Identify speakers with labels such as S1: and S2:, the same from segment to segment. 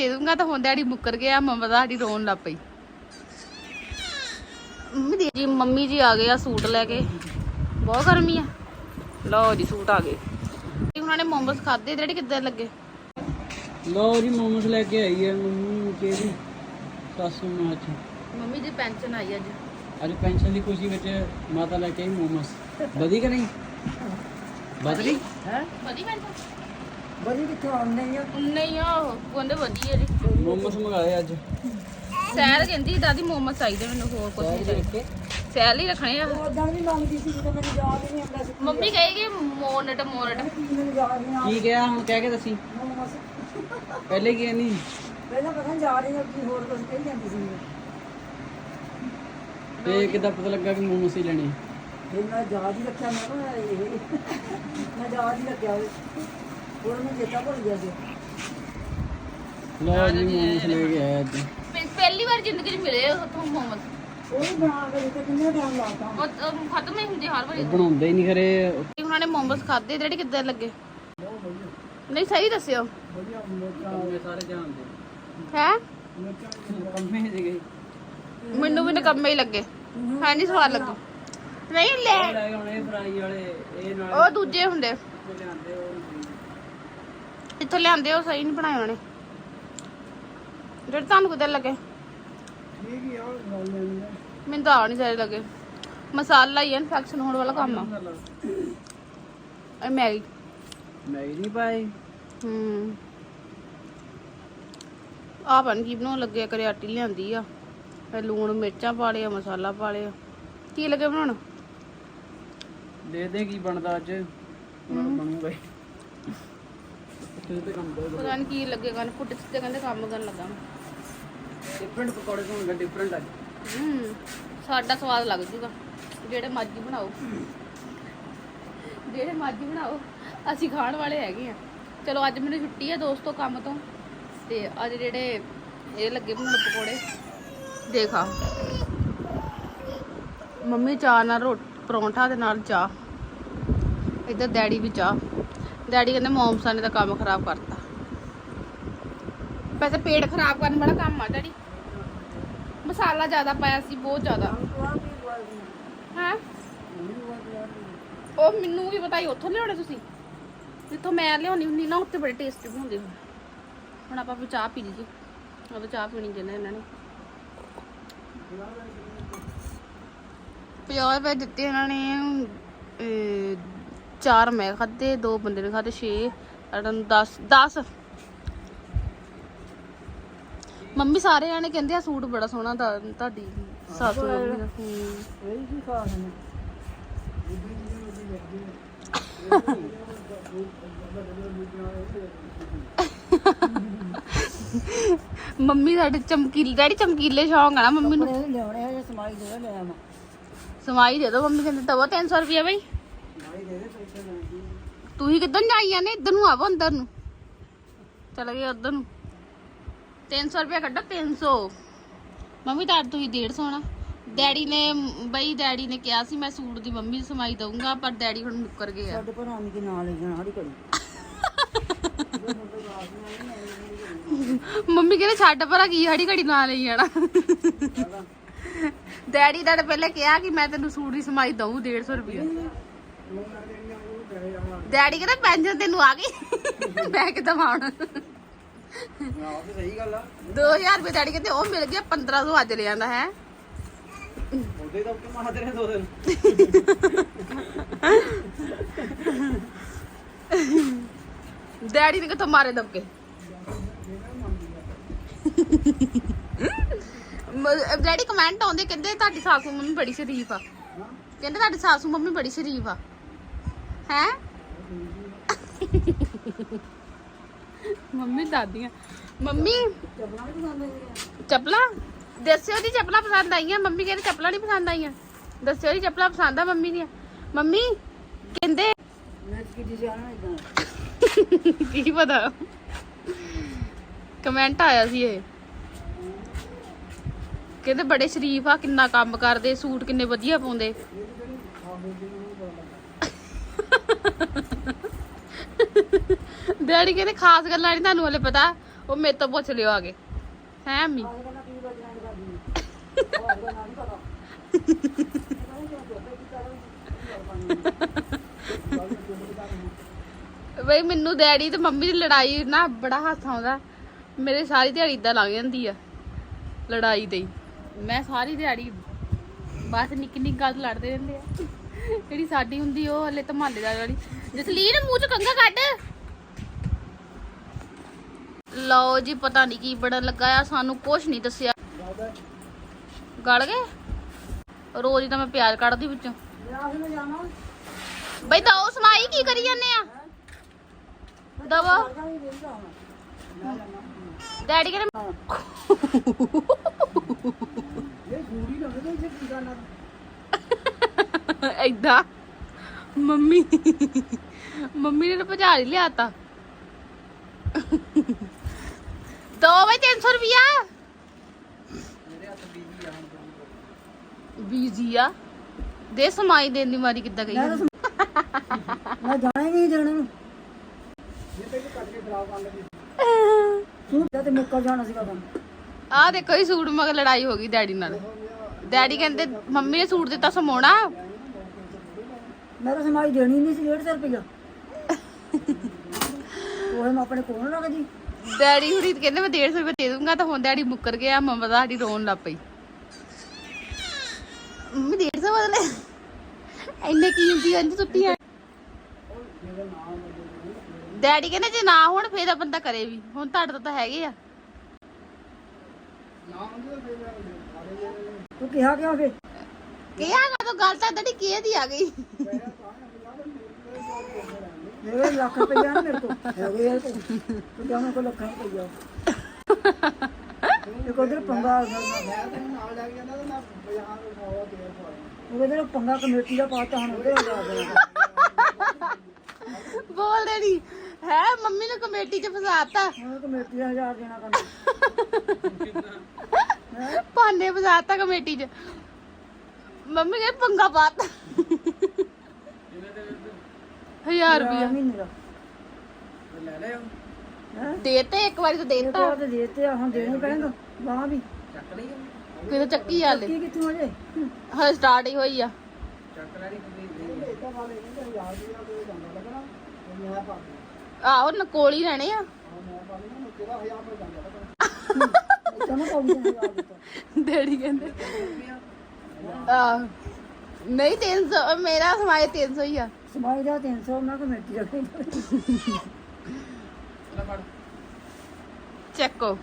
S1: ਦੇ ਦੂੰਗਾ ਤਾਂ ਹੁਣ ਡੈਡੀ ਮੁੱਕਰ ਗਿਆ ਮੰਮਾ ਦਾ ਸਾਡੀ ਰੋਣ ਲੱਗ ਪਈ। ਜੀ ਮੰਮੀ ਜੀ ਆ ਗਏ ਆ ਸੂਟ ਲੈ ਕੇ। ਬਹੁਤ ਗਰਮੀ ਆ। ਲਓ ਜੀ ਸੂਟ ਆ ਗਏ। ਉਹਨਾਂ ਨੇ ਮੋਮੋਸ ਖਾਦੇ ਡੈਡੀ ਕਿੱਦਾਂ ਲੱਗੇ?
S2: ਲਓ ਜੀ ਮੋਮੋਸ ਲੈ ਕੇ ਆਈ ਹੈ ਮੰਮੀ ਕਿਹਦੀ ਸਾਸੂ ਮਾਂ ਚ।
S1: ਮੰਮੀ ਦੀ ਪੈਨਸ਼ਨ ਆਈ ਅੱਜ।
S2: ਅੱਜ ਪੈਨਸ਼ਨ ਦੀ ਖੁਸ਼ੀ ਵਿੱਚ ਮਾਤਾ ਲੈ ਕੇ ਆਈ ਮੋਮੋਸ। ਵਧੀ ਕਿ ਨਹੀਂ? ਵਧ ਗਈ?
S3: ਹੈ
S1: ਵਧੀ ਪੈਨਸ਼ਨ?
S3: ਬੜੀ ਕਿੱਥੋਂ ਆਉਂਦੇ ਆ?
S1: ਨਹੀਂ ਆ ਕਹਿੰਦੇ ਵਧੀਆ ਜੀ।
S2: ਮੋਮੋਸ ਮੰਗਾਏ ਅੱਜ।
S1: ਸੈਰ ਕਹਿੰਦੀ ਦਾਦੀ ਮੋਮੋਸ ਚਾਹੀਦੇ ਮੈਨੂੰ ਹੋਰ ਕੁਝ ਨਹੀਂ ਚਾਹੀਦਾ। ਸੈਰ ਹੀ ਰੱਖਣੇ ਆ।
S3: ਉਦੋਂ ਵੀ ਮੰਗਦੀ ਸੀ ਜਦੋਂ ਮੈਨੂੰ ਯਾਦ ਹੀ ਨਹੀਂ ਆਉਂਦਾ ਸੀ।
S1: ਮੰਮੀ ਕਹੇਗੀ ਮੋਨਟ ਮੋਨਟ।
S3: ਕੀ ਮੈਨੂੰ ਯਾਦ ਨਹੀਂ ਆਉਂਦਾ
S2: ਕੀ ਕਿਹਾ ਹੁਣ ਕਹਿ ਕੇ ਦੱਸੀ। ਪਹਿਲੇ ਕੀ ਨਹੀਂ
S3: ਪਹਿਲਾਂ ਪਤਾ ਨਹੀਂ ਜਾ ਰਹੀ ਹਾਂ ਕੀ ਹੋਰ ਕੁਝ ਕਹੀ ਜਾਂਦੀ ਸੀ
S2: ਤੇ ਕਿੱਦਾਂ ਪਤਾ ਲੱਗਾ ਕਿ ਮੋਮੋਸ ਹੀ ਲੈਣੇ
S3: ਮੈਂ ਯਾਦ ਹੀ ਰੱਖਿਆ ਮੈਂ ਕਿਹਾ ਇਹ ਮੈਂ ਯਾਦ ਹੀ ਰੱਖਿਆ। ਹੋਰ ਮੈਂ ਚੇਤਾ ਭੁੱਲ ਗਿਆ ਸੀ।
S2: ਲਓ ਜੀ ਮੋਮੋਸ ਲੈ ਕੇ ਆਇਆ
S1: ਪਹਿ- ਪਹਿਲੀ ਵਾਰ ਜ਼ਿੰਦਗੀ 'ਚ ਮਿਲੇ ਉੱਥੋਂ ਮੋਮੋਸ
S3: ਉਹ ਵੀ ਬਣਾ ਕੇ ਦਿੱਤੇ ਕਿੰਨੇ ਟਾਈਮ ਲਾਤਾ
S1: ਉਹ ਖਤਮ ਹੀ ਹੁੰਦੇ ਹਰ ਵਾਰੀ।
S2: ਬਣਾਉਂਦੇ ਹੀ ਨਹੀਂ ਖਰੇ।
S1: ਉਹਨਾਂ ਨੇ ਮੋਮੋਸ ਖਾਦੇ ਜਿਹੜੇ ਕਿੱਦਾਂ ਲੱਗੇ? ਨਹੀਂ ਸਹੀ ਦੱਸਿਓ।
S2: ਕੰਮੇ ਸਾਰੇ ਜਾਣਦੇ
S1: ਹੈ?
S2: ਕੰਮੇ ਸੀਗੇ।
S1: ਮੈਨੂੰ ਵੀ ਨਕੰਮੇ ਹੀ ਲੱਗੇ। ਹੈ ਨਹੀਂ ਸਵਾਦ ਲੱਗੇ। ਨਹੀਂ ਲੈ।
S2: ਲੈ ਆਉਣੇ ਫਰਾਈ ਵਾਲੇ ਇਹ ਨਾਲ
S1: ਉਹ ਦੂਜੇ ਹੁੰਦੇ।
S2: ਲਿਆਂਦੇ ਉਹ
S1: ਇੱਥੋਂ ਲਿਆਂਦੇ ਉਹ ਸਹੀ ਨਹੀਂ ਬਣਾਏ ਉਹਨੇ ਜਿਹੜੇ ਤੁਹਾਨੂੰ ਕਿੱਦਾਂ ਲੱਗੇ।
S3: ਠੀਕ ਹੀ ਆ ਗੱਲ ਨਹੀਂ
S1: ਮੈਨੂੰ ਤਾਂ ਆ ਨਹੀਂ ਸਾਰੇ ਲੱਗੇ। ਮਸਾਲਾ ਹੀ ਇਨਫੈਕਸ਼ਨ ਹੋਣ ਵਾਲਾ ਕੰਮ ਆ। ਇਹ ਮੈਗੀ।
S2: ਮੈਗੀ ਨਹੀਂ ਪਾਈ?
S1: ਹੂੰ। ਆ ਬਣ ਕੀ ਬਣਾਉਣ ਲੱਗੇ ਆ ਕਰਿਆਟੀ ਲਿਆਂਦੀ ਆ। ਇਹ ਲੂਣ ਮਿਰਚਾਂ ਪਾ ਲਿਆ ਮਸਾਲਾ ਪਾ ਲਿਆ। ਕੀ ਲੱਗੇ ਬਣਾਉਣ?
S2: ਦੇ ਦੇ ਕੀ ਬਣਦਾ ਅੱਜ। ਹੁਣ ਬਣੂਗਾ ਹੀ ਤੇ ਕੰਮ ਬਹੁਤ
S1: ਪਤਾ ਨਹੀਂ ਕੀ ਲੱਗੇ ਕਰਨ ਪੁੱਟ ਤੇ ਕਹਿੰਦੇ ਕੰਮ ਕਰਨ ਲੱਗਾ
S2: ਡਿਫਰੈਂਟ ਪਕੌੜੇ ਹੋਣਗੇ ਡਿਫਰੈਂਟ ਅੱਜ
S1: ਹੂੰ ਸਾਡਾ ਸਵਾਦ ਲੱਗ ਜੂਗਾ। ਜਿਹੜੇ ਮਰਜ਼ੀ ਬਣਾਓ। ਜਿਹੜੇ ਮਰਜ਼ੀ ਬਣਾਓ ਅਸੀਂ ਖਾਣ ਵਾਲੇ ਹੈਗੇ ਆ। ਚਲੋ ਅੱਜ ਮੈਨੂੰ ਛੁੱਟੀ ਹੈ ਦੋਸਤੋ ਕੰਮ ਤੋਂ ਤੇ ਅੱਜ ਜਿਹੜੇ ਇਹ ਲੱਗੇ ਬਣਾਉਣ ਪਕੌੜੇ ਦੇਖਾ ਮੰਮੀ ਚਾਹ ਨਾਲ ਰੋਟ ਪਰੌਂਠਾ ਦੇ ਨਾਲ ਚਾਹ। ਇੱਧਰ ਡੈਡੀ ਵੀ ਚਾਹ। ਡੈਡੀ ਕਹਿੰਦੇ ਮੌਮਸਾ ਨੇ ਤਾਂ ਕੰਮ ਖਰਾਬ ਕਰਤਾ। ਵੈਸੇ ਪੇਟ ਖਰਾਬ ਕਰਨ ਵਾਲਾ ਕੰਮ ਆ ਡੈਡੀ। ਮਸਾਲਾ ਜ਼ਿਆਦਾ ਪਾਇਆ ਸੀ, ਬਹੁਤ ਜ਼ਿਆਦਾ। ਹਾਂ? ਉਹ ਮੈਨੂੰ ਵੀ ਪਤਾ ਹੀ ਉੱਥੋਂ ਲਿਆਉਣੇ ਤੁਸੀਂ? ਜਿੱਥੋਂ ਮੈਂ ਲਿਆਉਣੀ ਹੁੰਦੀ ਨਾ, ਉੱਥੇ ਬੜੇ ਟੇਸਟੀ ਬਣਾਉਂਦੇ ਹੁਣ ਆਪਾਂ ਵੀ ਚਾਹ ਪੀ ਲਈਏ। ਉਹ ਚਾਹ ਪੀਣੀ ਜਿਹਨੇ ਇਹਨਾਂ ਨੇ। ਪੰਜਾਹ ਰੁਪਏ ਦਿੱਤੇ ਇਹਨਾਂ ਨੇ ਚਾਰ ਮੈਂ ਖਾਦੇ ਦੋ ਬੰਦੇ ਨੇ ਖਾਦੇ 6 ਅੜਨ 10 10 ਮੰਮੀ ਸਾਰੇ ਜਾਣੇ ਕਹਿੰਦੇ ਆ ਸੂਟ ਬੜਾ ਸੋਹਣਾ ਦਾ ਤੁਹਾਡੀ ਸਾਸੂ ਮੰਮੀ ਦਾ। ਹੂੰ।
S3: ਇਹ ਕੀ ਖਾਸ ਨੇ?
S1: ਮੰਮੀ ਸਾਡੇ ਚਮਕੀਲੇ ਡੈਡੀ ਚਮਕੀਲੇ ਸ਼ੌਂਕ ਆ ਨਾ ਮੰਮੀ ਨੂੰ।
S3: ਲਿਆਉਣੇ ਆ ਸਮਾਈ ਦੇ ਲੈ ਆਵਾਂ।
S1: ਸਮਾਈ ਦੇ ਦੋ ਮੰਮੀ ਕਹਿੰਦੇ ਤਵਾ 300 ਰੁਪਏ ਬਈ।
S3: ਸਮਾਈ ਦੇ ਦੇ ਪੈਸੇ ਲੈਂਦੀ
S1: ਤੂੰ ਹੀ ਕਿੱਧਰ ਜਾਈ ਜਾਂਦੇ ਇੱਧਰ ਨੂੰ ਆਵੋ ਅੰਦਰ ਨੂੰ। ਚਲ ਗਏ ਉੱਧਰ ਨੂੰ। 300 ਰੁਪਏ ਕੱਢੋ 300 ਮੰਮੀ ਤਾਂ ਤੁਸੀਂ 150 ਨਾ ਡੈਡੀ ਨੇ ਬਈ ਡੈਡੀ ਨੇ ਕਿਹਾ ਸੀ ਮੈਂ ਸੂਟ ਦੀ ਮੰਮੀ ਸਮਾਈ ਦਊਂਗਾ ਪਰ ਡੈਡੀ ਹੁਣ ਮੁੱਕਰ ਗਏ ਆ।
S3: ਸਾਡੇ ਭਰਾ ਨੇ ਕਿ ਨਾਲ ਲੈ ਜਾਣਾ ਹੜੀ ਕੜੀ
S1: ਮੰਮੀ ਕਹਿੰਦੇ ਛੱਡ ਪਰਾ ਕੀ ਹੜੀ ਘੜੀ ਨਾ ਲਈ ਜਾਣਾ? ਡੈਡੀ ਦਾ ਪਹਿਲੇ ਕਿਹਾ ਕਿ ਮੈਂ ਤੈਨੂੰ ਸੂਟ ਦੀ ਸਮਾਈ ਦਊਂ 150 ਰੁਪਏ ਡੈਡੀ ਕਹਿੰਦਾ ਪੈਨਸ਼ਨ ਤੈਨੂੰ ਆ ਗਈ। ਮੈਂ ਕਿਦਾਂ ਆਉਣ
S2: ਆਹ ਤੇ ਸਹੀ ਗੱਲ ਆ
S1: 2000 ਰੁਪਏ ਡੈਡੀ ਕਹਿੰਦੇ ਉਹ ਮਿਲ ਗਿਆ 1500 ਅੱਜ ਲੈ ਜਾਂਦਾ ਹੈ।
S2: ਉਹਦੇ ਤਾਂ ਕਿ ਮਾਹ ਤੇਰੇ ਦੋ ਦਿਨ
S1: ਡੈਡੀ ਨੇ ਕਿਥੋਂ ਮਾਰੇ ਦਬਕੇ? ਡੈਡੀ ਕਮੈਂਟ ਆਉਂਦੇ ਕਹਿੰਦੇ ਤੁਹਾਡੀ ਸਾਸੂ ਮੰਮੀ ਬੜੀ ਸ਼ਰੀਫ ਆ। ਕਹਿੰਦੇ ਤੁਹਾਡੀ ਸਾਸੂ ਮੰਮੀ ਬੜੀ ਸ਼ਰੀਫ ਆ। ਹੈ? ਮੰਮੀ ਦਾਦੀਆਂ। ਮੰਮੀ?
S3: ਚੱਪਲਾਂ?
S1: ਦੱਸਿਓ ਦੀ ਚੱਪਲਾਂ ਪਸੰਦ ਆਈਆਂ? ਮੰਮੀ ਕਹਿੰਦੇ ਚੱਪਲਾਂ ਨਹੀਂ ਪਸੰਦ ਆਈਆਂ। ਦੱਸਿਓ ਦੀ ਚੱਪਲਾਂ ਪਸੰਦ ਆ ਮੰਮੀ ਦੀਆਂ। ਮੰਮੀ ਕਹਿੰਦੇ
S3: ਕੀ
S1: ਪਤਾ? ਕਮੈਂਟ ਆਇਆ ਸੀ ਇਹ। ਕਹਿੰਦੇ ਬੜੇ ਸ਼ਰੀਫ ਆ ਕਿੰਨਾ ਕੰਮ ਕਰਦੇ ਸੂਟ ਕਿੰਨੇ ਵਧੀਆ ਪਾਉਂਦੇ। ਡੈਡੀ ਕਹਿੰਦੇ ਖਾਸ ਗੱਲਾਂ ਨਹੀਂ ਤੁਹਾਨੂੰ ਹਲੇ ਪਤਾ, ਉਹ ਮੇਰੇ ਤੋਂ ਪੁੱਛ ਲਿਓ ਆ ਹੈ ਅੰਮੀ? ਬਈ ਮੈਨੂੰ ਡੈਡੀ ਤੇ ਮੰਮੀ ਦੀ ਲੜਾਈ ਨਾ ਬੜਾ ਹੱਥ ਆਉਂਦਾ। ਮੇਰੇ ਸਾਰੀ ਦਿਹਾੜੀ ਇਦਾਂ ਲੱਗ ਜਾਂਦੀ ਆ, ਲੜਾਈ ਤੇ ਮੈਂ ਸਾਰੀ ਦਿਹਾੜੀ ਬਸ ਨਿੱਕੀ ਨਿੱਕੀ ਗੱਲ ਲੜਦੇ ਰਹਿੰਦੇ ਆ। ਜਿਹੜੀ ਸਾਡੀ ਹੁੰਦੀ ਉਹ ਹਲੇ ਧਮਾਲੇਦਾਰ ਵਾਲੀ। ਜਸਲੀਨ, ਮੂੰਹ ਚ ਕੰਗਾ ਕੱਢ। ਲਓ ਜੀ, ਪਤਾ ਨਹੀਂ ਕੀ ਬੜਾ ਲੱਗਾ ਆ, ਸਾਨੂੰ ਕੁਝ ਨਹੀਂ ਦੱਸਿਆ। ਗਲ ਗਏ? ਰੋਜ਼ ਤਾਂ ਮੈਂ ਪਿਆਜ਼ ਕੱਢਦੀ ਵਿੱਚੋਂ। ਬਈ ਤਾਂ ਉਹ ਸਮਾਈ, ਕੀ ਕਰੀ ਜਾਂਦੇ ਆ? ਦਵਾ। ਡੈਡੀ ਕਹਿੰਦੇ
S3: ਇਹ ਗੂੜੀ ਲੱਗਦਾ ਇੱਥੇ ਕੀ ਕਰਨਾ
S1: ਏਦਾਂ। ਮੰਮੀ ਮੰਮੀ ਨੇ ਤਾਂ ਭਜਾ ਹੀ ਲਿਆਤਾ। ਦੋ ਬਈ 300 ਰੁਪਿਆ
S2: ਮੇਰੇ ਹੱਥ ਬੀਜੀ ਆ।
S1: ਆ ਦੇ ਸਮਾਈ ਦੇਣ ਦੀ ਮਾਰੀ ਕਿੱਦਾਂ ਗਈ।
S3: ਮੈਂ ਜਾਣਾ ਹੀ ਨਹੀਂ ਨੂੰ
S2: ਤੇ
S3: ਤੂੰ ਜਾਣਾ ਸੀਗਾ ਕੰਮ।
S1: ਆਹ ਦੇਖੋ ਇਹ ਸੂਟ ਮਗਰ ਲੜਾਈ ਹੋ ਗਈ ਡੈਡੀ ਨਾਲ। ਡੈਡੀ ਕਹਿੰਦੇ ਮੰਮੀ ਨੇ ਸੂਟ ਦਿੱਤਾ ਸਮੋਣਾ
S3: ਮੈਂ ਤਾਂ ਸਮਾਈ ਦੇਣੀ ਨਹੀਂ ਸੀ 150 ਰੁਪਇਆ ਉਹ ਮੈਂ ਆਪਣੇ ਕੋਲ ਰੱਖਦੀ।
S1: ਡੈਡੀ ਹੁਣੀ ਕਹਿੰਦੇ ਮੈਂ 150 ਰੁਪਏ ਦੇ ਦੂੰਗਾ ਤਾਂ ਹੁਣ ਡੈਡੀ ਮੁੱਕਰ ਗਿਆ ਮੰਮਾ ਦਾ ਸਾਡੀ ਰੋਣ ਲੱਗ ਪਈ। ਮੰਮੀ 150 ਬਦਲੇ ਇੰਨੇ ਕੀਮਤੀ ਅੰਜ ਸੁੱਟੀਆਂ ਡੈਡੀ ਕਹਿੰਦੇ ਜੇ ਨਾ ਹੁਣ ਫੇਰ ਤਾਂ ਬੰਦਾ ਕਰੇ ਵੀ। ਹੁਣ ਤੁਹਾਡੇ ਤੋਂ ਤਾਂ ਹੈਗੇ ਆ।
S2: ਨਾ ਤਾਂ
S3: ਕਿਹਾ ਕਿਉਂ ਫੇ
S1: ਕੀ ਆ ਤਾਂ ਗੱਲ ਤਾਂ ਡੈਡੀ ਕੀ ਦੀ ਆ ਗਈ।
S3: ਮੇਰੇ ਲੱਖ ਰੁਪਇਆ ਨਾ ਮੇਰੇ ਕੋਲ ਹੈਗੇ ਆ ਤੇ ਤੂੰ ਕਿਹਾ ਮੇਰੇ ਕੋਲ ਲੱਖਾਂ ਰੁਪਇਆ ਇਹ ਕੋਦਰ ਪੰਗਾ ਆ ਗਿਆ।
S2: ਮੈਂ ਤੈਨੂੰ ਨਾਲ ਲੈ ਕੇ ਜਾਂਦਾ ਤਾਂ ਮੈਂ ਬਾਜ਼ਾਰ ਖਾਵਾ ਦੇ ਪਾਇਆ
S3: ਉਹ ਕਹਿੰਦੇ ਪੰਗਾ ਕਮੇਟੀ ਦਾ ਪਾਤਾ ਹੁਣ ਉਹਦੇ ਹੋ ਗਿਆ
S1: ਬੋਲ ਡੈਡੀ ਹੈ ਮੰਮੀ ਨੇ ਕਮੇਟੀ 'ਚ
S3: ਹਜ਼ਾਰ
S1: ਰੁਪਿਆ
S3: ਮਹੀਨੇ ਦਾ।
S2: ਲੈ ਲੈ
S1: ਇੱਕ ਵਾਰੀ ਤਾਂ ਦੇਤਾ।
S3: ਤਾਂ ਦੇ ਆ, ਹੁਣ ਦੇਣੀ ਪੈਣ ਬਾਹ ਵੀ।
S2: ਚੱਕ ਲਈ
S1: ਕਿਤੇ ਚੱਕੀ ਹਾਲੇ?
S3: ਕੀ ਕਿੱਥੋਂ ਹੋ ਜੇ?
S1: ਹਾਲੇ ਸਟਾਰਟ ਹੀ ਹੋਈ ਆ।
S2: ਚੱਕ ਲੈ ਨਹੀਂ
S1: ਆਹੋ ਨਾ ਕੋਲ ਹੀ ਰਹਿਣੇ ਆ।
S3: ਚਲੋ ਕੋਈ ਨਹੀਂ
S1: ਡੈਡੀ ਕਹਿੰਦੇ ਆ ਨਹੀਂ 300 ਮੇਰਾ ਸਮਾਏ 300 ਹੀ ਆ।
S3: ਸਮਾਈ ਦਾ 300 ਮੈਂ ਕਮੇਟੀ ਦਾ ਕਹਿੰਦਾ
S2: ਲੈ ਫੜ।
S1: ਚੈੱਕੋ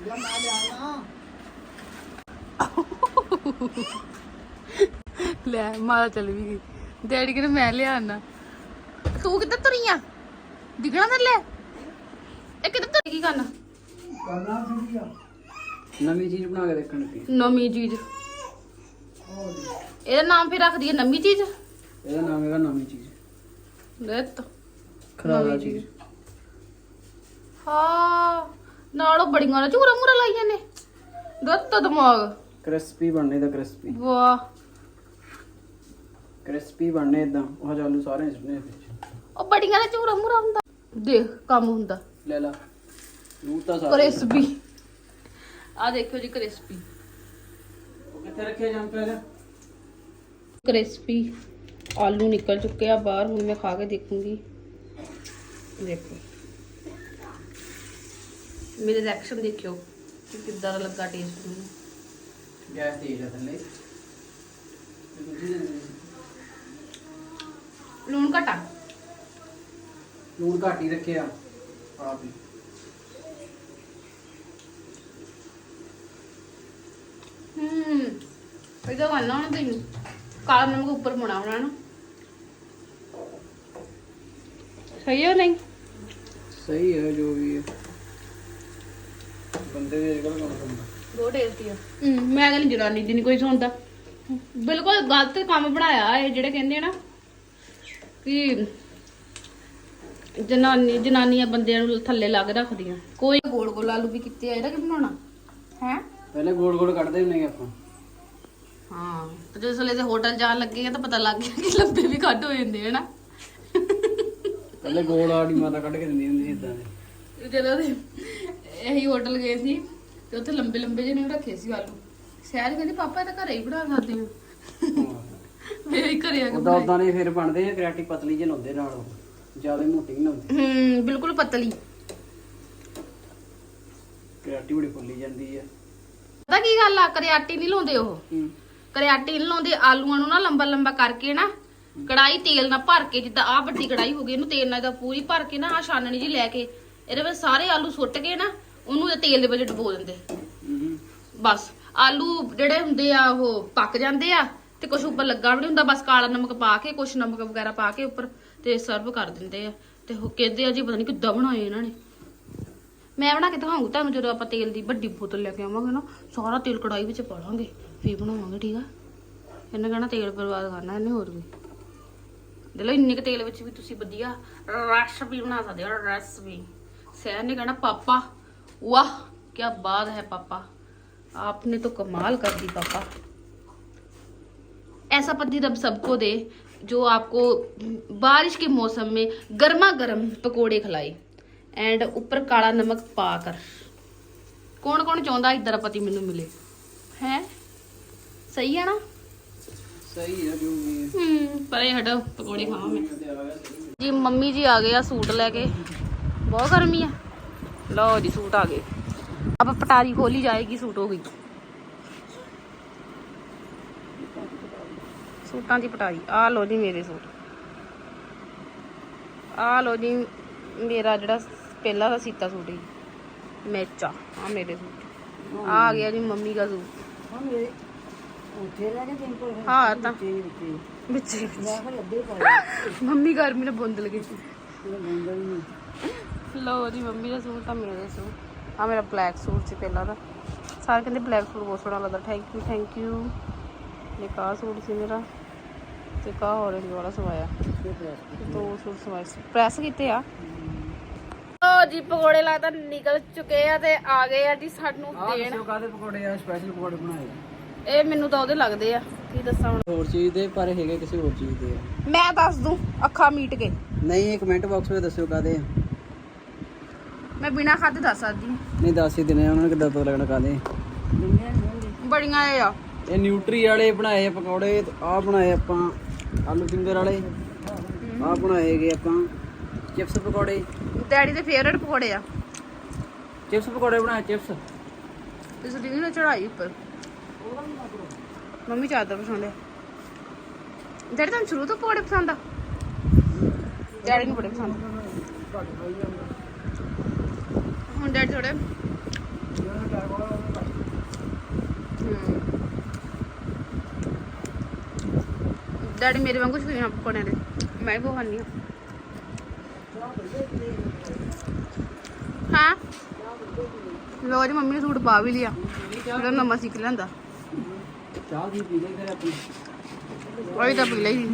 S2: ਲੈ ਮੈਂ ਲਿਆਣਾ
S1: ਲੈ। ਮਾਤਾ ਚਲ ਵੀ ਗਈ। ਡੈਡੀ ਕਹਿੰਦੇ ਮੈਂ ਲਿਆਣਾ ਤੂੰ ਕਿੱਧਰ ਤੁਰੀਆਂ ਦਿਖਣਾ ਥੱਲੇ ਇਹ ਕਿੱਧਰ ਤੁਰੀ? ਕੀ ਕਰਨਾ?
S3: ਕਰਨਾ ਆ?
S2: ਨਵੀਂ ਚੀਜ਼ ਬਣਾ ਕੇ ਦੇਖਣ ਲੱਗੀ।
S1: ਨਵੀਂ ਚੀਜ਼। ਇਹਦਾ ਨਾਮ ਫਿਰ ਰੱਖ ਦਈਏ ਨਵੀਂ ਚੀਜ਼?
S2: ਇਹਦਾ ਨਾਮ ਹੈਗਾ ਨਵੀਂ ਚੀਜ਼।
S1: ਲੈਤ।
S2: ਖਰਾਬ
S1: ਨਵੀਂ
S2: ਚੀਜ਼।
S1: ਹਾਂ ਨਾਲ ਉਹ ਬੜੀਆਂ ਨਾ ਝੂਰਾ ਮੂਰਾ ਲਾਈਆਂ ਨੇ ਦੱਤ ਦਿਮਾਗ।
S2: ਕ੍ਰਿਸਪੀ ਬਣਨੇ ਦਾ ਕ੍ਰਿਸਪੀ।
S1: ਵਾਹ।
S2: ਕ੍ਰਿਸਪੀ ਬਣਨੇ ਇਦਾਂ ਉਹ ਚਾਲੂ ਸਾਰੇ ਸੁਣਨੇ ਵਿੱਚ।
S1: ਉਹ ਬੜੀਆਂ ਦਾ ਝੂਰਾ ਮੂਰਾ ਹੁੰਦਾ। ਦੇਖ ਕੰਮ ਹੁੰਦਾ।
S2: ਲੈ ਲਾ। ਨੂੰ ਤਾਂ ਸਾਰੇ
S1: ਕ੍ਰਿਸਪੀ। ਆ ਦੇਖਿਓ ਜੀ ਕ੍ਰਿਸਪੀ
S2: ਉਹ ਕਿੱਥੇ ਰੱਖਿਆ ਜੰਮ ਪਿਆ
S1: ਕ੍ਰਿਸਪੀ ਆਲੂ ਨਿਕਲ ਚੁੱਕੇ ਆ ਬਾਹਰ ਹੁਣ ਮੈਂ ਖਾ ਕੇ ਦੇਖੂੰਗੀ ਦੇਖੋ ਮੇਰੇ ਰਿਐਕਸ਼ਨ ਦੇਖਿਓ ਕਿ ਕਿੱਦਾਂ ਦਾ ਲੱਗਾ ਟੇਸਟ ਮੈਨੂੰ
S2: ਗੈਸ ਤੇਜ਼ ਹੈ ਥੱਲੇ ਤੇ ਦੂਜੀ ਦੇ ਦੇ।
S1: ਲੂਣ ਘਟਾ
S2: ਲੂਣ ਘੱਟ ਹੀ ਰੱਖਿਆ ਆਪ ਹੀ
S1: ਹੂੰ ਇਹਦਾ ਕਰਨਾ ਹੁਣ ਤੈਨੂੰ। ਕਾਲਾ ਨਮਕ ਉੱਪਰ ਪਾਉਣਾ ਹੋਣਾ ਨਾ। ਸਹੀ ਹੈ ਨਹੀਂ?
S2: ਸਹੀ ਹੈ ਜੋ ਵੀ ਹੈ ਬੰਦੇ ਦੇ ਅਜਕਲ ਕੰਮ ਹੁੰਦਾ
S1: ਬਹੁਤ ਟੇਸਟੀ ਆ। ਹੂੰ ਮੈਂ ਕਹਿੰਦੀ ਜਨਾਨੀ ਦੀ ਨਹੀਂ ਕੋਈ ਸੁਣਦਾ। ਬਿਲਕੁਲ ਗਲਤ ਕੰਮ ਬਣਾਇਆ ਇਹ ਜਿਹੜੇ ਕਹਿੰਦੇ ਆ ਨਾ ਕਿ ਜਨਾਨੀ ਜਨਾਨੀਆਂ ਬੰਦਿਆਂ ਨੂੰ ਥੱਲੇ ਲਾ ਕੇ ਰੱਖਦੀਆਂ। ਕੋਈ ਗੋਲ ਗੋਲ ਆਲੂ ਵੀ ਕੀਤੇ ਆ ਇਹਦਾ ਕੀ ਬਣਾਉਣਾ? ਹੈ?
S2: ਪਹਿਲੇ ਗੋਲ ਗੋਲ ਕੱਢਦੇ ਹੁੰਦੇ ਆਪਾਂ।
S1: ਹਾਂ ਤੇ ਜਿਸ ਵੇਲੇ ਤੇ ਹੋਟਲ ਜਾਣ ਲੱਗੇ ਆ ਤਾਂ ਪਤਾ ਲੱਗ ਗਿਆ ਕਿ ਲੰਬੇ ਵੀ ਕੱਢ ਹੋ ਜਾਂਦੇ ਹਨਾ?
S2: ਪਹਿਲੇ ਗੋਲ ਆੜੀ ਮਾਤਾ ਕੱਢ ਕੇ ਦਿੰਦੀ ਹੁੰਦੀ ਸੀ ਇਦਾਂ ਦੇ।
S1: ਜਦੋਂ ਦੇ ਇਹੀ ਹੋਟਲ ਗਏ ਸੀ ਤੇ ਉੱਥੇ ਲੰਬੇ ਲੰਬੇ ਜਿਹੇ ਨੇ ਰੱਖੇ ਸੀ ਆਲੂ। ਸ਼ਾਇਦ ਕਹਿੰਦੀ ਪਾਪਾ ਇਹ ਤਾਂ ਘਰੇ ਹੀ ਬਣਾ ਸਕਦੇ ਆ। ਮੈਂ ਵੀ ਘਰੇ ਆ ਕੇ
S2: ਉਦਾਂ ਉਦਾਂ ਨੇ ਫਿਰ ਬਣਦੇ ਆ ਕ੍ਰੈਟੀ ਪਤਲੀ ਜਿਹੀ ਲਾਉਂਦੇ ਨਾਲ ਉਹ ਜ਼ਿਆਦਾ ਮੋਟੀ ਨਹੀਂ ਲਾਉਂਦੇ।
S1: ਹੂੰ ਬਿਲਕੁਲ ਪਤਲੀ।
S2: ਕ੍ਰੈਟੀ ਬੜੀ ਫੁੱਲੀ ਜਾਂਦੀ ਆ।
S1: ਪਤਾ ਕੀ ਗੱਲ ਆ? ਕਰਿਆਟੀ ਨਹੀਂ ਲਾਉਂਦੇ ਉਹ।
S2: ਹੂੰ।
S1: ਕਰਿਆਟੀ ਨਹੀਂ ਲਾਉਂਦੇ ਆਲੂਆਂ ਨੂੰ ਨਾ ਲੰਬਾ ਲੰਬਾ ਕਰਕੇ ਨਾ ਕੜਾਈ ਤੇਲ ਨਾਲ ਭਰ ਕੇ ਜਿੱਦਾਂ ਆ ਵੱਡੀ ਕੜਾਈ ਹੋ ਗਈ ਇਹਨੂੰ ਤੇਲ ਨਾਲ ਦਾ ਪੂਰੀ ਭਰ ਕੇ ਨਾ ਆ ਛਾਨਣੀ ਜੀ ਲੈ ਕੇ ਇਹਦੇ ਵਿੱਚ ਸਾਰੇ ਆਲੂ ਸੁੱਟ ਕੇ ਨਾ ਉਹਨੂੰ ਤੇਲ ਦੇ ਵਿੱਚ ਡੁਬੋ ਦਿੰਦੇ। ਬਸ। ਆਲੂ ਜਿਹੜੇ ਹੁੰਦੇ ਆ ਉਹ ਪੱਕ ਜਾਂਦੇ ਆ ਤੇ ਕੁਝ ਉੱਪਰ ਲੱਗਾ ਵੀ ਨਹੀਂ ਹੁੰਦਾ ਬਸ ਕਾਲਾ ਨਮਕ ਪਾ ਕੇ ਕੁਝ ਨਮਕ ਵਗੈਰਾ ਪਾ ਕੇ ਉੱਪਰ ਤੇ ਸਰਵ ਕਰ ਦਿੰਦੇ ਆ। ਤੇ ਉਹ ਕਹਿੰਦੇ ਆ ਜੀ ਪਤਾ ਨਹੀਂ ਕਿੱਦਾਂ ਬਣਾਏ ਇਹਨਾਂ ਨੇ। ਮੈਂ ਬਣਾ ਕੇ ਦਿਖਾਉਂਗੀ ਤੁਹਾਨੂੰ ਜਦੋਂ ਆਪਾਂ ਤੇਲ ਦੀ ਵੱਡੀ ਬੋਤਲ ਲੈ ਕੇ ਆਵਾਂਗੇ ਨਾ ਸਾਰਾ ਤੇਲ ਕੜਾਈ ਵਿੱਚ ਪਾ ਲਾਂਗੇ ਫੇਰ ਬਣਾਵਾਂਗੇ ਠੀਕ ਆ ਇਹਨੇ ਕਹਿਣਾ ਤੇਲ ਬਰਬਾਦ ਕਰਨਾ ਇਹਨੇ ਹੋਰ ਵੀ ਦੇ ਲੋ ਇੰਨੇ ਕੁ ਤੇਲ ਵਿੱਚ ਵੀ ਤੁਸੀਂ ਵਧੀਆ ਰੈਸਪੀ ਬਣਾ ਸਕਦੇ ਹੋ ਰੈਸਪੀ ਸਹਿਰ ਨੇ ਕਹਿਣਾ ਪਾਪਾ ਵਾਹ ਕੀ ਬਾਤ ਹੈ ਪਾਪਾ आपने तो कमाल कर दी पापा ऐसा पति रब सबको दे जो आपको बारिश के मौसम में गर्मा गर्म पकोड़े खिलाए ਐਂਡ ਉੱਪਰ ਕਾਲਾ ਨਮਕ ਪਾ ਕਰ। ਕੌਣ ਕੌਣ ਚਾਹੁੰਦਾ ਇਦਾਂ ਪਤੀ ਮੈਨੂੰ ਮਿਲੇ? ਹੈ? ਸਹੀ ਹੈ ਨਾ?
S2: ਸਹੀ ਹੈ ਜੋ ਵੀ ਹੂੰ
S1: ਪਰੇ ਹਟੋ ਪਕੌੜੇ ਖਾਵਾਂ ਮੈਂ ਜੀ ਮੰਮੀ ਜੀ ਆ ਗਏ ਆ ਸੂਟ ਲੈ ਕੇ। ਬਹੁਤ ਗਰਮੀ ਆ। ਲਓ ਜੀ ਸੂਟ ਆ ਗਏ। ਅਬ ਪਟਾਰੀ ਖੋਲੀ ਜਾਏਗੀ ਸੂਟ ਹੋ ਗਈ। ਸੂਟਾਂ ਦੀ ਪਟਾਰੀ। ਆ ਲਓ ਜੀ ਮੇਰੇ ਸੂਟ। ਆ ਲਓ ਜੀ ਮੇਰਾ ਜਿਹੜਾ ਪਹਿਲਾ ਦਾ ਸੀਤਾ ਸੂਟ ਹੀ। ਮੈਚਾ ਆ ਮੇਰੇ ਸੂਟ। ਆ ਗਿਆ ਜੀ ਮੰਮੀ ਦਾ ਸੂਟ।
S3: ਹਾਂ ਮੇਰੇ ਉੱਥੇ ਰਹਿ ਤਿੰਨ ਕੋਲ।
S1: ਹਾਂ ਤਾਂ
S3: ਵਿੱਚ
S1: ਮੰਮੀ ਗਰਮੀ ਨਾਲ ਬੁੰਦ ਲਗੀ। ਸੀ ਲਓ ਜੀ ਮੰਮੀ ਦਾ ਸੂਟ ਤਾਂ ਮੇਰੇ ਸੂਟ। ਆ ਮੇਰਾ ਬਲੈਕ ਸੂਟ ਸੀ ਪਹਿਲਾਂ ਦਾ ਸਾਰੇ ਕਹਿੰਦੇ ਬਲੈਕ ਸੂਟ ਬਹੁਤ ਸੋਹਣਾ ਲੱਗਦਾ। ਥੈਂਕ ਯੂ ਥੈਂਕ ਯੂ ਆਹ ਸੂਟ ਸੀ ਮੇਰਾ ਤੇ ਕਾ ਔਰੇਂਜ ਵਾਲਾ ਸਵਾਇਆ। ਦੋ ਸੂਟ ਸਵਾਏ ਸੀ। ਪ੍ਰੈਸ ਕੀਤੇ ਆ? ਲਓ ਜੀ ਪਕੌੜੇ ਲੱਗਦਾ ਨਿਕਲ ਚੁੱਕੇ ਆ ਤੇ ਆ ਗਏ ਆ ਜੀ ਸਾਨੂੰ
S2: ਆਹ
S1: ਦੇਣ।
S2: ਦੱਸੋ ਕਾਦੇ ਪਕੌੜੇ ਆ ਸਪੈਸ਼ਲ ਪਕੌੜੇ ਬਣਾਏ ਆ?
S1: ਇਹ ਮੈਨੂੰ ਤਾਂ ਉਹਦੇ ਲੱਗਦੇ ਆ ਕੀ ਦੱਸਾਂ ਹੁਣ।
S2: ਹੋਰ ਚੀਜ਼ ਦੇ ਪਰ ਹੈਗੇ ਕਿਸੇ ਹੋਰ ਚੀਜ਼ ਦੇ ਆ?
S1: ਮੈਂ ਦੱਸ ਦੂੰ ਅੱਖਾਂ ਮੀਟ ਕੇ।
S2: ਨਹੀਂ ਇਹ ਕਮੈਂਟ ਬਾਕਸ ਵਿੱਚ ਦੱਸਿਓ ਕਾਦੇ ਆ?
S1: ਮੈਂ ਬਿਨਾ ਖਾਦੇ ਦੱਸ ਸਕਦੀ
S2: ਨਹੀਂ ਦੱਸ ਹੀ ਦਿਨੇ ਉਹਨਾਂ ਨੂੰ ਕਿੱਦਾਂ ਤੋਂ ਲੱਗਣਾ ਕਾਦੇ
S1: ਬੜੀਆਂ ਇਹ ਆ।
S2: ਇਹ ਨਿਊਟਰੀ ਵਾਲੇ ਬਣਾਏ ਆ ਪਕੌੜੇ ਆ ਬਣਾਏ ਆਪਾਂ ਆਲੂ ਫਿੰਗਰ ਵਾਲੇ। ਆ ਬਣਾਏ ਹੈਗੇ ਆਪਾਂ। ਚਿਪਸ ਪਕੌੜੇ?
S1: ਡੈਡੀ ਦੇ ਫੇਵਰਟ ਪਕੌੜੇ ਆ।
S2: ਚਿਪਸ ਪਕੌੜੇ ਬਣਾਏ ਚਿਪਸ?
S1: ਇਸ ਦੀਦੀ ਨੇ ਚੜਾਈ ਉੱਪਰ। ਮੰਮੀ ਚਾਦਰ ਪਸੰਦ ਹੈ ਡੈਡੀ ਤੁਹਾਨੂੰ ਸ਼ੁਰੂ ਤੋਂ ਪਕੌੜੇ ਪਸੰਦ ਆ? ਡੈਡੀ ਨੂੰ ਬੜੇ ਪਸੰਦ ਹੁਣ ਡੈਡੀ ਥੋੜੇ ਡੈਡੀ ਮੇਰੇ ਵਾਂਗੂ ਸ਼ੌਕੀਨ ਆ ਪਕੌੜਿਆਂ ਦੇ। ਮੈਂ ਵੀ ਬਹੁਤ ਖਾਂਦੀ ਹਾਂ। ਹਾਂ। ਲੋ ਜੀ ਮੰਮੀ ਨੇ ਸੂਟ ਪਾ ਵੀ ਲਿਆ। ਜਿਹੜਾ ਨਵਾਂ ਸਿੱਖ ਲੈਂਦਾ।
S2: ਚਾਹ ਦੀ ਪੀ ਲਈ ਫਿਰ ਆਪਣੀ।
S1: ਉਹੀ ਤਾਂ ਪੀ ਲਈ।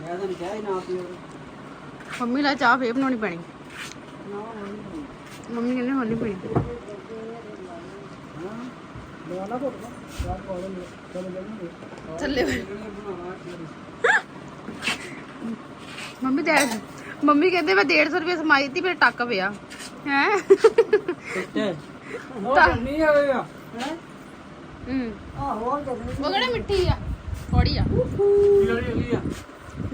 S2: ਮੈਂ ਤਾਂ ਚਾਹ ਨਾ ਪੀਓ।
S1: ਮੰਮੀ ਨਾਲ ਚਾਹ ਫੇਰ ਬਣਾਉਣੀ ਪੈਣੀ। ਮੰਮੀ ਕਹਿੰਦੇ ਹੁਣ ਪੀਣੀ। ਥੱਲੇ ਮੰਮੀ ਦੇ ਮੰਮੀ ਕਹਿੰਦੇ ਮੈਂ 150 ਰੁਪਏ ਸਮਾਈ ਦਿੱਤੀ ਮੇਰੇ ਟੱਕ ਪਿਆ। ਹੈ?
S2: ਤੇ ਉਹ ਨਹੀਂ ਆਵੇਗਾ
S3: ਹੈ?
S1: ਹੂੰ।
S3: ਆਹ ਹੋਰ ਜਦ
S1: ਉਹ ਕਿਹੜਾ ਮਿੱਠੀ ਆ? ਥੋੜੀ ਆ।
S2: ਜਿਹੜੀ ਹੈਗੀ ਆ?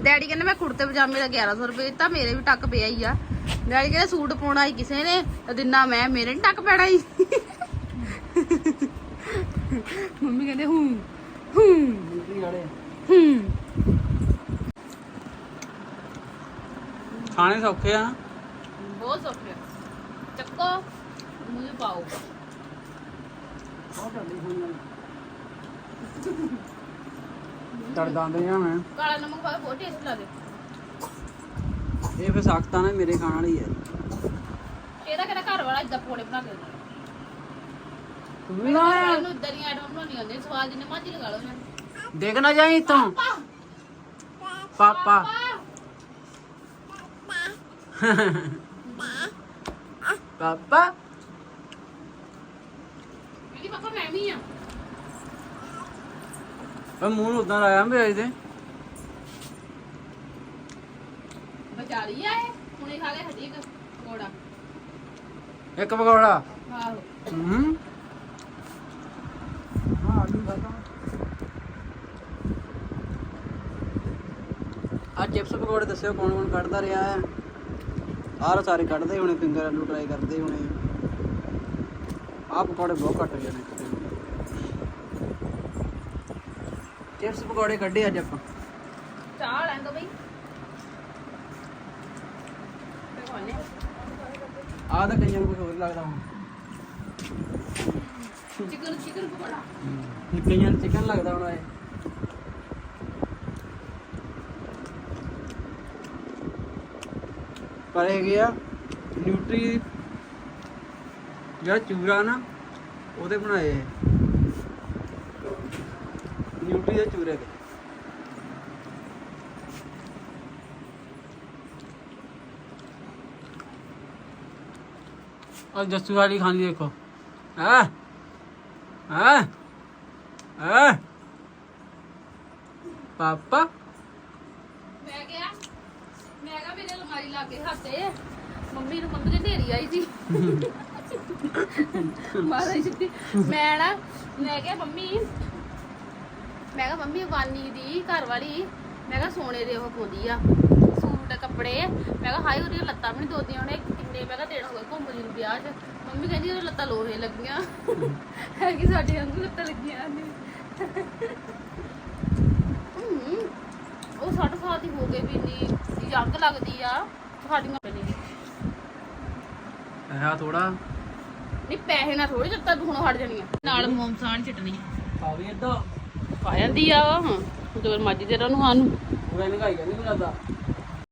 S1: ਡੈਡੀ ਕਹਿੰਦੇ ਮੈਂ ਕੁੜਤੇ ਪਜਾਮੇ ਦਾ 1100 ਰੁਪਏ ਦਿੱਤਾ ਮੇਰੇ ਵੀ ਟੱਕ ਪਿਆ ਹੀ ਆ। ਡੈਡੀ ਕਹਿੰਦੇ ਸੂਟ ਪਾਉਣਾ ਹੀ ਕਿਸੇ ਨੇ ਤੇ ਦਿਨਾ ਮੈਂ ਮੇਰੇ ਨਹੀਂ ਟੱਕ ਪੈਣਾ ਹੀ। ਮੰਮੀ ਕਹਿੰਦੇ ਹੂੰ ਹੂੰ। ਹੂੰ।
S2: ਖਾਣੇ ਸੌਖੇ ਆ।
S1: ਬਹੁਤ ਸੌਖੇ ਚੱਕੋ ਮੂੰਹ ਪਾਓ।
S2: ਆ ਮੈਂ।
S1: ਕਾਲਾ ਨਮਕ ਪਾ ਕੇ ਬਹੁਤ ਟੇਸਟ ਲੱਗਦੇ।
S2: ਇਹ ਫਿਰ ਸਖਤ ਨਾ ਮੇਰੇ ਖਾਣ ਵਾਲੀ ਹੈ
S1: ਇਹਦਾ ਕਿਹੜਾ ਘਰ ਵਾਲਾ ਇਦਾਂ ਪਕੌੜੇ ਬਣਾ ਕੇ ਦਿੰਦਾ?
S2: ਨਾ।
S1: ਇਹਨੂੰ ਇਦਾਂ ਦੀਆਂ ਆਈਟਮ ਬਣਾਉਣੀ ਆਉਂਦੀ ਸਵਾਦ ਜਿੰਨੇ ਮਰਜ਼ੀ ਲਗਾ ਲਓ ਇਹਨਾਂ।
S2: ਦੇਖ ਨਾ ਜਾਈ ਤੂੰ ਪਾਪਾ। ਪਾਪਾ।
S1: ਮੇਰੀ ਪਾਪਾ ਮੈਂ ਵੀ ਆ।
S2: ਉਹ ਮੂੰਹ ਉਦਾਂ ਲਾਇਆ ਮੈਂ ਅੱਜ ਦੇ
S1: ਜਾਲੀ ਆ ਇਹ? ਹੁਣੇ ਖਾ ਕੇ ਹਟੀ ਇੱਕ ਪਕੌੜਾ।
S2: ਇੱਕ ਪਕੌੜਾ?
S1: ਆਹੋ।
S2: ਹੂੰ।
S3: ਹਾਂ ਆਲੂ ਖਾਦਾ
S2: ਆ ਚਿਪਸ ਪਕੌੜੇ ਦੱਸਿਓ ਕੌਣ ਕੌਣ ਕੱਢਦਾ ਰਿਹਾ ਹੈ। ਆਹ ਸਾਰੇ ਕੱਢਦੇ ਹੋਣੇ ਫਿੰਗਰ ਆਲੂ ਟਰਾਈ ਕਰਦੇ ਹੋਣੇ। ਆਹ ਪਕੌੜੇ ਬਹੁਤ ਘੱਟ ਗਏ ਨੇ ਚਿਪਸ ਪਕੌੜੇ ਕੱਢੇ ਅੱਜ ਆਪਾਂ।
S1: ਚਾਹ ਲੈਣ ਦੋ ਬਈ।
S2: ਆਹ ਤਾਂ ਕਈਆਂ ਨੂੰ ਕੁਝ ਹੋਰ ਲੱਗਦਾ ਹੁਣ।
S1: Chicken chicken pakora.
S2: ਕਈਆਂ ਨੂੰ ਚਿਕਨ ਲੱਗਦਾ ਹੋਣਾ ਇਹ। ਪਰ ਇਹ ਗਿਆ ਨਿਊਟਰੀ ਜਿਹੜਾ ਚੂਰਾ ਨਾ ਉਹਦੇ ਬਣਾਏ ਇਹ ਨਿਊਟਰੀ ਦੇ ਚੂਰੇ ਦੇ और जस्सू वाली खानी देखो हाँ हाँ हाँ पापा
S1: ਮੇਰੇ ਕੇ ਹੱਥੇ ਮੰਮੀ ਨੂੰ ਮੰਮੀ ਦੇ ਢੇਰੀ ਆਈ ਸੀ। ਮਾਰਾ ਹੀ ਮੈਂ ਨਾ, ਮੈਂ ਕਿਹਾ, ਮੰਮੀ, ਮੈਂ ਕਿਹਾ, ਮੰਮੀ, ਵਾਨੀ ਦੀ ਘਰ ਵਾਲੀ, ਮੈਂ ਕਿਹਾ, ਸੋਨੇ ਦੇ ਉਹ ਪਾਉਂਦੀ ਆ, ਸੂਟ, ਕੱਪੜੇ। ਮੈਂ ਕਿਹਾ, ਹਾਏ, ਉਹਦੀਆਂ ਲੱਤਾਂ ਵੀ ਨਹੀਂ ਦੋਦੀਆਂ ਉਹਨੇ ਕਿੰਨੇ, ਮੈਂ ਕਿਹਾ, ਦਿਨ ਹੋ ਗਏ ਘੁੰਮ ਜੀ ਨੂੰ ਵਿਆਹ 'ਚ। ਮੰਮੀ ਕਹਿੰਦੀ, ਉਹਦੀਆਂ ਲੱਤਾਂ ਲੋਹੇ ਲੱਗੀਆਂ। ਹੈ ਕਿ ਸਾਡੇ ਵਾਂਗੂ ਲੱਤਾਂ ਲੱਗੀਆਂ ਨੇ। ਉਹ 60 ਸਾਲ ਦੀ ਹੋ ਗਈ ਵੀ ਨਹੀਂ ਜੰਗ ਲੱਗਦੀ ਆ। ਸਾਡੀਆਂ ਪੈਣੀ
S2: ਪੈਸਾ ਥੋੜਾ
S1: ਨਹੀਂ ਪੈਸੇ ਨਾ ਥੋੜੀ ਦਿੱਤਾ ਹੁਣ ਹਟ ਜਾਣੀ ਆ ਨਾਲ ਮੋਮਸਾਨ
S2: ਚਟਨੀ ਆਵੇ ਇਦਾਂ
S1: ਪਾ ਜਾਂਦੀ ਆ
S2: ਜਾਂਦੀ ਮੈਨੂੰ ਲੱਗਦਾ